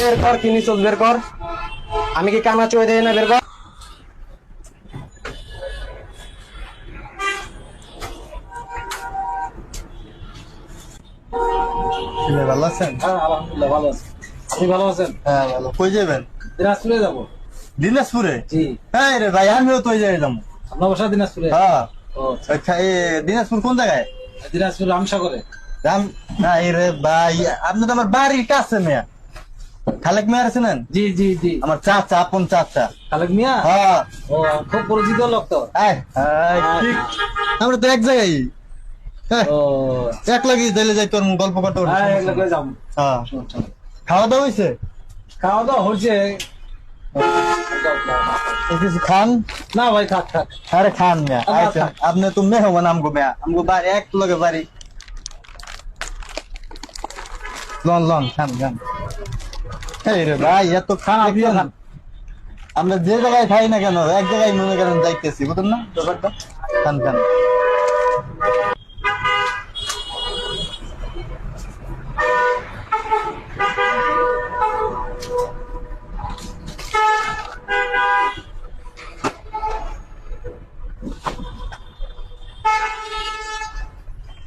বের কর কি বের কর। আমি কি কানা চয়ে দেই না বের কর। ভালো আছেন? হ্যাঁ আলহামদুলিল্লাহ ভালো আছি। আপনি ভালো আছেন? হ্যাঁ ভালো। কই যাবেন? দিনাজপুরে যাব। দিনাজপুরে? জি। হ্যাঁ রে ভাই আমিও তো যাব। আপনার বাসা দিনাজপুরে? হ্যাঁ। ও আচ্ছা। আচ্ছা এ দিনাজপুর কোন জায়গায়? দিনাজপুর রামসাগরে। রাম না রে ভাই আপনি তো আমার বাড়ির কাছে মেয়া। খালেক মেয়ার আছেন? জি জি জি। আমার চাচা আপন চাচা। খালেক মিয়া? হ্যাঁ। ও খুব পরিচিত লোক তো। আমরা তো এক জায়গায়। হ্যাঁ, এক লাগি তাইলে যাই তোর গল্প করতে হ্যাঁ হ্যাঁ। খাওয়া দাওয়া হয়েছে খাওয়া দাওয়া হচ্ছে খান? না ভাই থাক থাক। আরে খান মেয়া আচ্ছা। আপনি তো মেহমান আমগো মেয়া। আমগো বাড়ি এক লগে বাড়ি। লন লন খান খান। ভাই এত খান আমরা যে জায়গায় খাই না কেন? এক জায়গায় মনে করেন যাইতেছি বুঝলেন না? ব্যাপারটা? খান খান।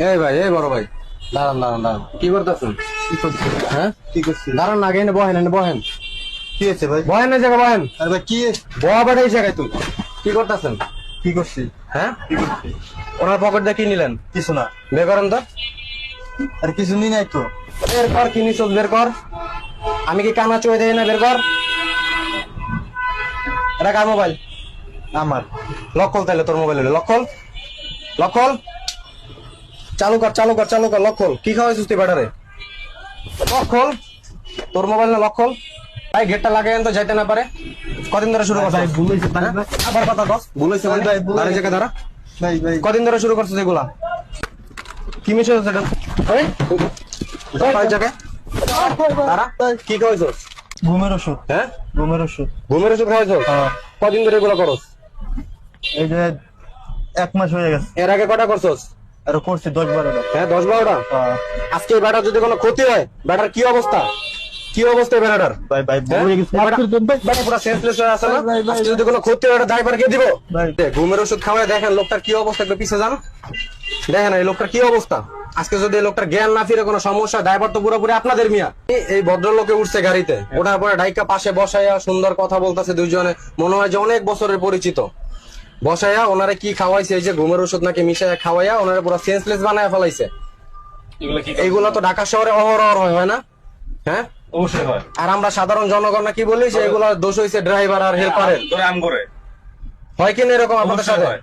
এই ভাই এই বড় ভাই। দাঁড়ান দাঁড়ান দাঁড়ান। কি করতেছেন? কি করছি হ্যাঁ? কি করছি দাঁড়ান না আগে বহেন এনে বহেন। কি হয়েছে ভাই? বহেন এই জায়গায় বহেন। আরে ভাই কি? বহা বেড়ে জায়গায় তুই। কি করতেছেন? কি করছি? হ্যাঁ? কি করছি? ওনার পকেট দিয়ে কি নিলেন? কিছু না। বের করেন তো। আর কিছু নি নাই তো। বের কর কি নিছস বের কর। আমি কি কানা চয়ে দেই না বের কর। এটা কার মোবাইল আমার। লক্কল তাহলে তোর মোবাইল লক্কল লক্কল চালু কর চালু কর চালু কর লক্কল কি খাওয়াইছিস তুই ব্যাটারে? লক্কল তোর মোবাইল না লক্কল ভাই গেটটা লাগাই তো যাইতে না পারে। কদিন ধরে শুরু করছিস? ভাই ভাই, ভাই। আবার কথা কস। হয়েছে মানে ভাই, দাঁড়া হয়েছে। জায়গায় দাঁড়া ভাই ভাই। কদিন ধরে শুরু করছিস এগুলা? কি মিশে এই, দাঁড়া এই জায়গায়। দাঁড়া। কি খাওয়াইছিস? ঘুমের ওষুধ। হ্যাঁ? ঘুমের ওষুধ। ঘুমের ওষুধ খাওয়াইছিস? হ্যাঁ। কদিন ধরে এগুলো করস? এই যে এক মাস হয়ে গেছে। এর আগে কটা করছস? আর করছি দশ বারোটা হ্যাঁ দশ বারোটা। আজকে এই বেটার যদি কোনো ক্ষতি হয় বেটার কি অবস্থা? কি অবস্থা বেটার ভাই ভাই হ্যাঁ? বেটা পুরো সেন্সলেস হয়ে আছে না? আজকে যদি কোনো ক্ষতি হয় ড্রাইভার কে দিব? ঘুমের ওষুধ খাওয়ায় দেখেন লোকটার কি অবস্থা একটু পিছিয়ে যান। দেখেন এই লোকটার কি অবস্থা? আজকে যদি এই লোকটার জ্ঞান না ফিরে কোনো সমস্যা ড্রাইভার তো পুরোপুরি আপনাদের মিয়া। এই- এই ভদ্রলোকে উঠছে গাড়িতে। ওঠার পরে ডাইকা পাশে বসাইয়া সুন্দর কথা বলতেছে দুইজনে। মনে হয় যে অনেক বছরের পরিচিত। বসাইয়া ওনারে কি খাওয়াইছে? এই যে ঘুমের ওষুধ নাকি মিশাইয়া খাওয়াইয়া ওনারে পুরো সেন্সলেস বানায় ফেলাইছে। এগুলো তো ঢাকা শহরে অহরহর হয় হয় না? হ্যাঁ? অবশ্যই হয়। আর আমরা সাধারণ জনগণ কি বলি যে এগুলা দোষ হয়েছে ড্রাইভার আর হেল্পারের হয় কিনা এরকম আপনাদের সাথে? হয়।